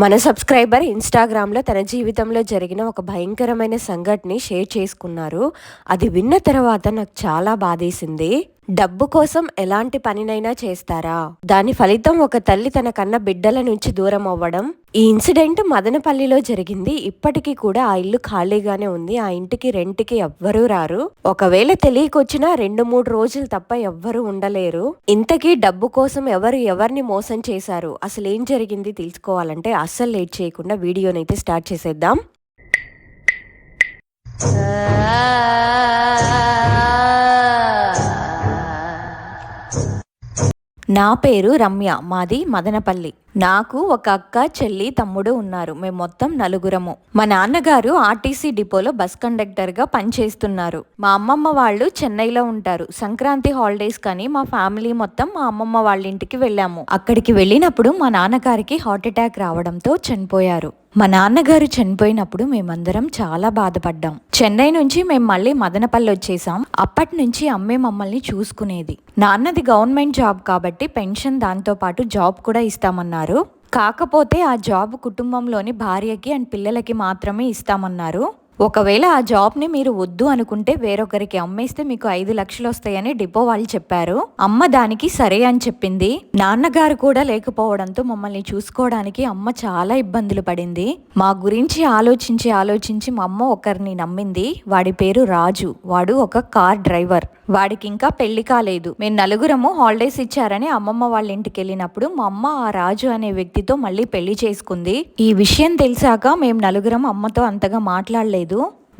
మన సబ్స్క్రైబర్ ఇన్స్టాగ్రామ్లో తన జీవితంలో జరిగిన ఒక భయంకరమైన సంఘటనని షేర్ చేసుకున్నారు. అది విన్న తర్వాత నాకు చాలా బాధేసింది. డబ్బు కోసం ఎలాంటి పనినైనా చేస్తారా? దాని ఫలితం ఒక తల్లి తన కన్న బిడ్డల నుంచి దూరం అవ్వడం. ఈ ఇన్సిడెంట్ మదనపల్లిలో జరిగింది. ఇప్పటికీ కూడా ఆ ఇల్లు ఖాళీగానే ఉంది. ఆ ఇంటికి రెంట్కి ఎవ్వరూ రారు. ఒకవేళ తెలియకొచ్చినా రెండు మూడు రోజులు తప్ప ఎవ్వరూ ఉండలేరు. ఇంతకీ డబ్బు కోసం ఎవరు ఎవరిని మోసం చేశారు? అసలు ఏం జరిగింది తెలుసుకోవాలంటే అస్సలు లేట్ చేయకుండా వీడియోనైతే స్టార్ట్ చేసేద్దాం. నా పేరు రమ్య మాది మదనపల్లి. నాకు ఒక అక్క చెల్లి తమ్ముడు ఉన్నారు. మేము మొత్తం నలుగురము. మా నాన్నగారు ఆర్టీసీ డిపోలో బస్ కండక్టర్గా పనిచేస్తున్నారు. మా అమ్మమ్మ వాళ్ళు చెన్నైలో ఉంటారు. సంక్రాంతి హాలిడేస్ కానీ మా ఫ్యామిలీ మొత్తం మా అమ్మమ్మ వాళ్ళ ఇంటికి వెళ్ళాము. అక్కడికి వెళ్ళినప్పుడు మా నాన్నగారికి హార్ట్ అటాక్ రావడంతో చనిపోయారు. మా నాన్నగారు చనిపోయినప్పుడు మేమందరం చాలా బాధపడ్డాం. చెన్నై నుంచి మేము మళ్ళీ మదనపల్లి వచ్చేసాం. అప్పటి నుంచి అమ్మే మమ్మల్ని చూసుకునేది. నాన్నది గవర్నమెంట్ జాబ్ కాబట్టి పెన్షన్ దాంతో పాటు జాబ్ కూడా ఇస్తామన్నారు. కాకపోతే ఆ జాబ్ కుటుంబంలోని భార్యకి అండ్ పిల్లలకి మాత్రమే ఇస్తామన్నారు. ఒకవేళ ఆ జాబ్ని మీరు వద్దు అనుకుంటే వేరొకరికి అమ్మేస్తే మీకు ఐదు లక్షలు వస్తాయని డిపో వాళ్ళు చెప్పారు. అమ్మ దానికి సరే అని చెప్పింది. నాన్నగారు కూడా లేకపోవడంతో మమ్మల్ని చూసుకోవడానికి అమ్మ చాలా ఇబ్బందులు పడింది. మా గురించి ఆలోచించి ఆలోచించి మా అమ్మ ఒకరిని నమ్మింది. వాడి పేరు రాజు. వాడు ఒక కార్ డ్రైవర్. వాడికి ఇంకా పెళ్ళి కాలేదు. మేము నలుగురము హాలిడేస్ ఇచ్చారని అమ్మమ్మ వాళ్ళ ఇంటికి వెళ్ళినప్పుడు మా అమ్మ ఆ రాజు అనే వ్యక్తితో మళ్ళీ పెళ్ళి చేసుకుంది. ఈ విషయం తెలిసాక మేము నలుగురం అమ్మతో అంతగా మాట్లాడలేదు.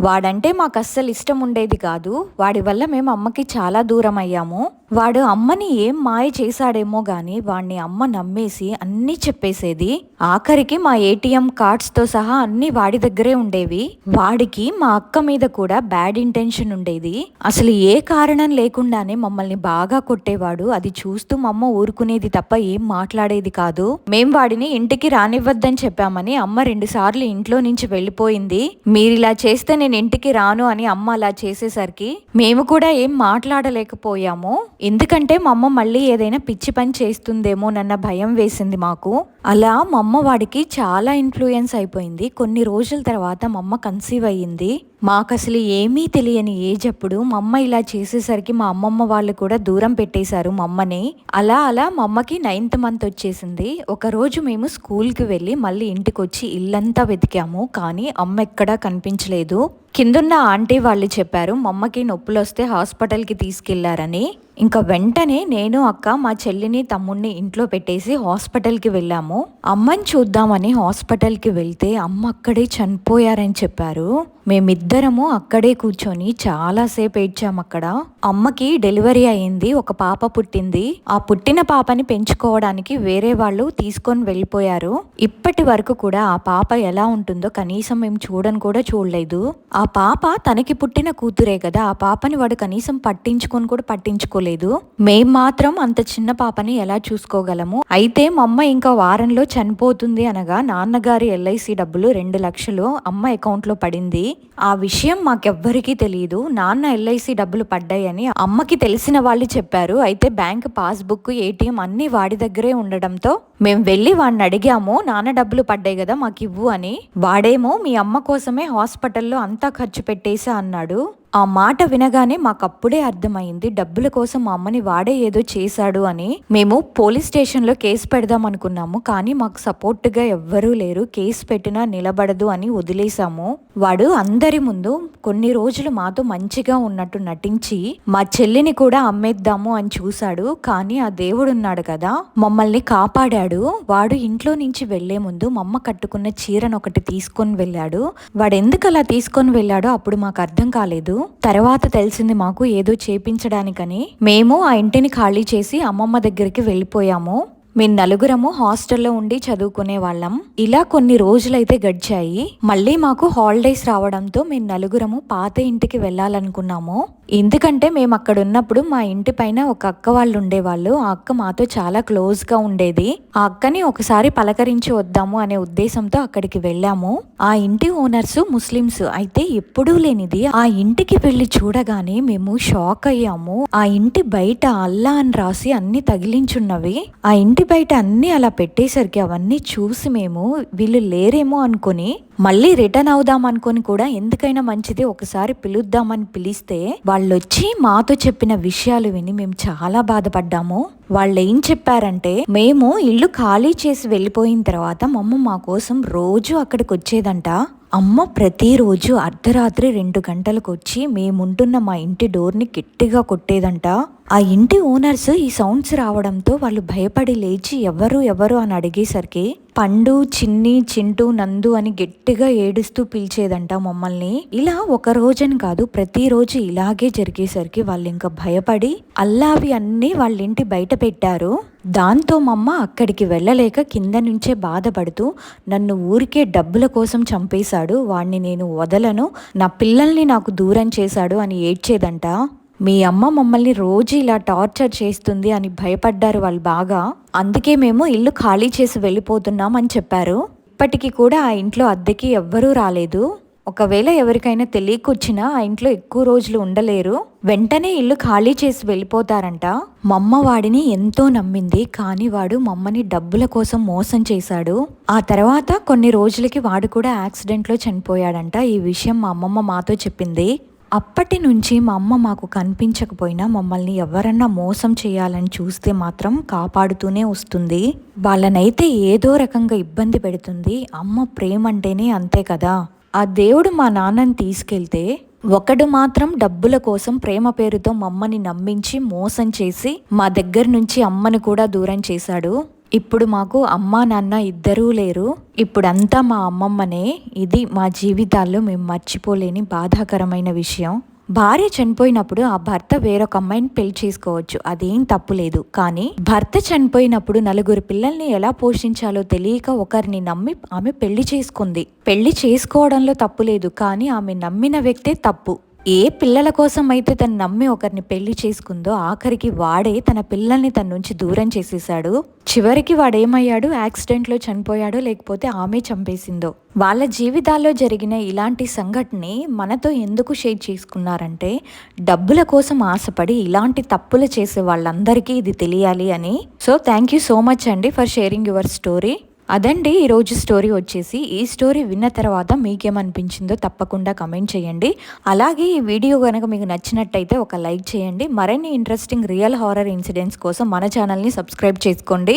వాడంటే మాకు అస్సలు ఇష్టం ఉండేది కాదు. వాడి వల్ల మేము అమ్మకి చాలా దూరం అయ్యాము వాడు అమ్మని ఏం మాయ చేశాడేమో గాని వాడిని అమ్మ నమ్మేసి అన్నీ చెప్పేసేది. ఆఖరికి మా ఏటీఎం కార్డ్స్తో సహా అన్ని వాడి దగ్గరే ఉండేవి. వాడికి మా అక్క మీద కూడా బ్యాడ్ ఇంటెన్షన్ ఉండేది. అసలు ఏ కారణం లేకుండానే మమ్మల్ని బాగా కొట్టేవాడు. అది చూస్తూ మా అమ్మ ఊరుకునేది తప్ప ఏం మాట్లాడేది కాదు. మేం వాడిని ఇంటికి రానివ్వద్దని చెప్పామని అమ్మ రెండు సార్లు ఇంట్లో నుంచి వెళ్ళిపోయింది. మీరిలా చేస్తే నేను ఇంటికి రాను అని అమ్మ అలా చేసేసరికి మేము కూడా ఏం మాట్లాడలేకపోయాము. ఎందుకంటే మా అమ్మ మళ్ళీ ఏదైనా పిచ్చి పని చేస్తుందేమోనన్న భయం వేసింది మాకు. అలా మా అమ్మ వాడికి చాలా ఇన్ఫ్లుయెన్స్ అయిపోయింది. కొన్ని రోజుల తర్వాత మా అమ్మ కన్సీవ్ అయ్యింది. మాకు అసలు ఏమీ తెలియని ఏజ్ అప్పుడు మా అమ్మ ఇలా చేసేసరికి మా అమ్మమ్మ వాళ్ళు కూడా దూరం పెట్టేశారు మా అమ్మని. అలా అలా మా అమ్మకి నైన్త్ మంత్ వచ్చేసింది. ఒకరోజు మేము స్కూల్కి వెళ్ళి మళ్ళీ ఇంటికి వచ్చి ఇల్లంతా వెతికాము. కానీ అమ్మ ఎక్కడా కనిపించలేదు. కిందున్న ఆంటీ వాళ్ళు చెప్పారు మా అమ్మకి నొప్పులు వస్తే హాస్పిటల్కి తీసుకెళ్ళారని. ఇంకా వెంటనే నేను అక్క మా చెల్లిని తమ్ముడిని ఇంట్లో పెట్టేసి హాస్పిటల్కి వెళ్ళాము. అమ్మని చూద్దామని హాస్పిటల్కి వెళ్తే అమ్మ అక్కడే చనిపోయారని చెప్పారు. మేమిద్దరము అక్కడే కూర్చొని చాలాసేపు ఏడ్చాము అక్కడ. అమ్మకి డెలివరీ అయింది ఒక పాప పుట్టింది. ఆ పుట్టిన పాపని పెంచుకోవడానికి వేరే వాళ్ళు తీసుకొని వెళ్ళిపోయారు. ఇప్పటి వరకు కూడా ఆ పాప ఎలా ఉంటుందో కనీసం మేము చూడని కూడా చూడలేదు. ఆ ఆ పాప తనకి పుట్టిన కూతురే కదా ఆ పాపని వాడు కనీసం పట్టించుకొని కూడా పట్టించుకోలేదు. మేం మాత్రం అంత చిన్న పాపని ఎలా చూసుకోగలము? అయితే మా అమ్మ ఇంకా వారంలో చనిపోతుంది అనగా నాన్నగారి ఎల్ఐసి డబ్బులు రెండు లక్షలు అమ్మ అకౌంట్లో పడింది. ఆ విషయం మాకెవ్వరికీ తెలియదు నాన్న ఎల్ఐసి డబ్బులు పడ్డాయని అమ్మకి తెలిసిన వాళ్ళు చెప్పారు. అయితే బ్యాంక్ పాస్బుక్ ఏటీఎం అన్ని వాడి దగ్గరే ఉండడంతో మేము వెళ్ళి వాడిని అడిగాము నాన్న డబ్బులు పడ్డాయి కదా మాకు ఇవ్వు అని. వాడేమో మీ అమ్మ కోసమే హాస్పిటల్లో అంతా ఖర్చు పెట్టేసా అన్నాడు. ఆ మాట వినగానే మాకు అప్పుడే అర్థమైంది డబ్బుల కోసం మా అమ్మని వాడే ఏదో చేశాడు అని. మేము పోలీస్ స్టేషన్లో కేసు పెడదాం అనుకున్నాము కానీ మాకు సపోర్ట్గా ఎవ్వరూ లేరు కేసు పెట్టినా నిలబడదు అని వదిలేశాము. వాడు అందరి ముందు కొన్ని రోజులు మాతో మంచిగా ఉన్నట్టు నటించి మా చెల్లిని కూడా అమ్మేద్దాము అని చూశాడు కానీ ఆ దేవుడు ఉన్నాడు కదా మమ్మల్ని కాపాడాడు. వాడు ఇంట్లో నుంచి వెళ్ళే ముందు మా అమ్మ కట్టుకున్న చీరను ఒకటి తీసుకొని వెళ్ళాడు. వాడు ఎందుకు అలా తీసుకొని వెళ్ళాడో అప్పుడు మాకు అర్థం కాలేదు. తర్వాత తెలిసింది మాకు ఏదో చేపించడానికని. మేము ఆ ఇంటిని ఖాళీ చేసి అమ్మమ్మ దగ్గరికి వెళ్ళిపోయాము. మేము నలుగురము హాస్టల్లో ఉండి చదువుకునే వాళ్ళం. ఇలా కొన్ని రోజులైతే గడిచాయి. మళ్ళీ మాకు హాలిడేస్ రావడంతో మేము నలుగురము పాత ఇంటికి వెళ్ళాలనుకున్నాము. ఎందుకంటే మేము అక్కడ ఉన్నప్పుడు మా ఇంటి పైన ఒక అక్క వాళ్ళు ఉండేవాళ్ళు. ఆ అక్క మాతో చాలా క్లోజ్గా ఉండేది. ఆ అక్కని ఒకసారి పలకరించి వద్దాము అనే ఉద్దేశంతో అక్కడికి వెళ్ళాము. ఆ ఇంటి ఓనర్స్ ముస్లిమ్స్. అయితే ఎప్పుడూ లేనిది ఆ ఇంటికి వెళ్ళి చూడగానే మేము షాక్ అయ్యాము. ఆ ఇంటి బయట అల్లా అని రాసి అన్ని తగిలించున్నవి. ఆ ఇంటి బయట అన్నీ అలా పెట్టేసరికి అవన్నీ చూసి మేము వీళ్ళు లేరేమో అనుకుని మళ్ళీ రిటర్న్ అవుదాం అనుకొని కూడా ఎందుకైనా మంచిది ఒకసారి పిలుద్దామని పిలిస్తే వాళ్ళు వచ్చి మాతో చెప్పిన విషయాలు విని మేము చాలా బాధపడ్డాము. వాళ్ళు ఏం చెప్పారంటే మేము ఇల్లు ఖాళీ చేసి వెళ్ళిపోయిన తర్వాత మమ్మ మా కోసం రోజు అక్కడికి వచ్చేదంట అమ్మ ప్రతిరోజు అర్ధరాత్రి రెండు గంటలకు వచ్చి మేముంటున్న మా ఇంటి డోర్ని గట్టిగా కొట్టేదంట. ఆ ఇంటి ఓనర్స్ ఈ సౌండ్స్ రావడంతో వాళ్ళు భయపడి లేచి ఎవరు ఎవరు? అని అడిగేసరికి పండు చిన్ని చింటూ నందు అని గట్టిగా ఏడుస్తూ పిలిచేదంట మమ్మల్ని. ఇలా ఒక రోజని కాదు ప్రతిరోజు ఇలాగే జరిగేసరికి వాళ్ళు ఇంకా భయపడి అల్లావి అన్నీ వాళ్ళ ఇంటి బయట పెట్టారు. దాంతో మమ్మ అక్కడికి వెళ్ళలేక కింద నుంచే బాధపడుతూ నన్ను ఊరికే డబ్బుల కోసం చంపేశాడు. వాణ్ణి నేను వదలను నా పిల్లల్ని నాకు దూరం చేశాడు అని ఏడ్చేదంట. మీ అమ్మ మమ్మల్ని రోజు ఇలా టార్చర్ చేస్తుంది అని భయపడ్డారు వాళ్ళు బాగా. అందుకే మేము ఇల్లు ఖాళీ చేసి వెళ్ళిపోతున్నాం అని చెప్పారు. ఇప్పటికీ కూడా ఆ ఇంట్లో అద్దెకి ఎవ్వరూ రాలేదు. ఒకవేళ ఎవరికైనా తెలియకొచ్చినా ఆ ఇంట్లో ఎక్కువ రోజులు ఉండలేరు. వెంటనే ఇల్లు ఖాళీ చేసి వెళ్ళిపోతారంట. మమ్మ వాడిని ఎంతో నమ్మింది. కానీ వాడు మమ్మని డబ్బుల కోసం మోసం చేశాడు. ఆ తర్వాత కొన్ని రోజులకి వాడు కూడా యాక్సిడెంట్లో చనిపోయాడంట. ఈ విషయం మా అమ్మమ్మ మాతో చెప్పింది. అప్పటి నుంచి మా అమ్మ మాకు కనిపించకపోయినా మమ్మల్ని ఎవరన్నా మోసం చేయాలని చూస్తే మాత్రం కాపాడుతూనే వస్తుంది. వాళ్ళనైతే ఏదో రకంగా ఇబ్బంది పెడుతుంది. అమ్మ ప్రేమ అంటేనే అంతే కదా. ఆ దేవుడు మా నాన్నని తీసుకెళ్తే ఒకడు మాత్రం డబ్బుల కోసం ప్రేమ పేరుతో మమ్మని నమ్మించి మోసం చేసి మా దగ్గర నుంచి అమ్మని కూడా దూరం చేశాడు. ఇప్పుడు మాకు అమ్మా నాన్న ఇద్దరూ లేరు. ఇప్పుడంతా మా అమ్మమ్మనే. ఇది మా జీవితాల్లో మేము మర్చిపోలేని బాధాకరమైన విషయం. భార్య చనిపోయినప్పుడు ఆ భర్త వేరొక అమ్మాయిని పెళ్ళి చేసుకోవచ్చు. అదేం తప్పు లేదు. కానీ భర్త చనిపోయినప్పుడు నలుగురు పిల్లల్ని ఎలా పోషించాలో తెలియక ఒకరిని నమ్మి ఆమె పెళ్ళి చేసుకుంది. పెళ్ళి చేసుకోవడంలో తప్పు లేదు. కానీ ఆమె నమ్మిన వ్యక్తే తప్పు. ఏ పిల్లల కోసం అయితే తను నమ్మి ఒకరిని పెళ్ళి చేసుకుందో ఆఖరికి వాడే తన పిల్లల్ని తన నుంచి దూరం చేసేసాడు చివరికి వాడేమయ్యాడు? యాక్సిడెంట్లో చనిపోయాడో లేకపోతే ఆమె చంపేసిందో? వాళ్ళ జీవితాల్లో జరిగిన ఇలాంటి సంఘటనని మనతో ఎందుకు షేర్ చేసుకున్నారంటే డబ్బుల కోసం ఆశపడి ఇలాంటి తప్పులు చేసే వాళ్ళందరికీ ఇది తెలియాలి అని. So thank you so much అండి ఫర్ షేరింగ్ యువర్ స్టోరీ అదండి ఈరోజు స్టోరీ వచ్చేసి. ఈ స్టోరీ విన్న తర్వాత మీకేమనిపించిందో తప్పకుండా కమెంట్ చేయండి. అలాగే ఈ వీడియో కనుక మీకు నచ్చినట్టయితే ఒక లైక్ చేయండి. మరిన్ని ఇంట్రెస్టింగ్ రియల్ హారర్ ఇన్సిడెంట్స్ కోసం మన ఛానల్ని సబ్స్క్రైబ్ చేసుకోండి.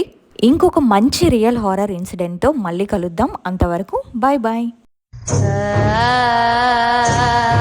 ఇంకొక మంచి రియల్ హారర్ ఇన్సిడెంట్తో మళ్ళీ కలుద్దాం. అంతవరకు బాయ్ బాయ్ ah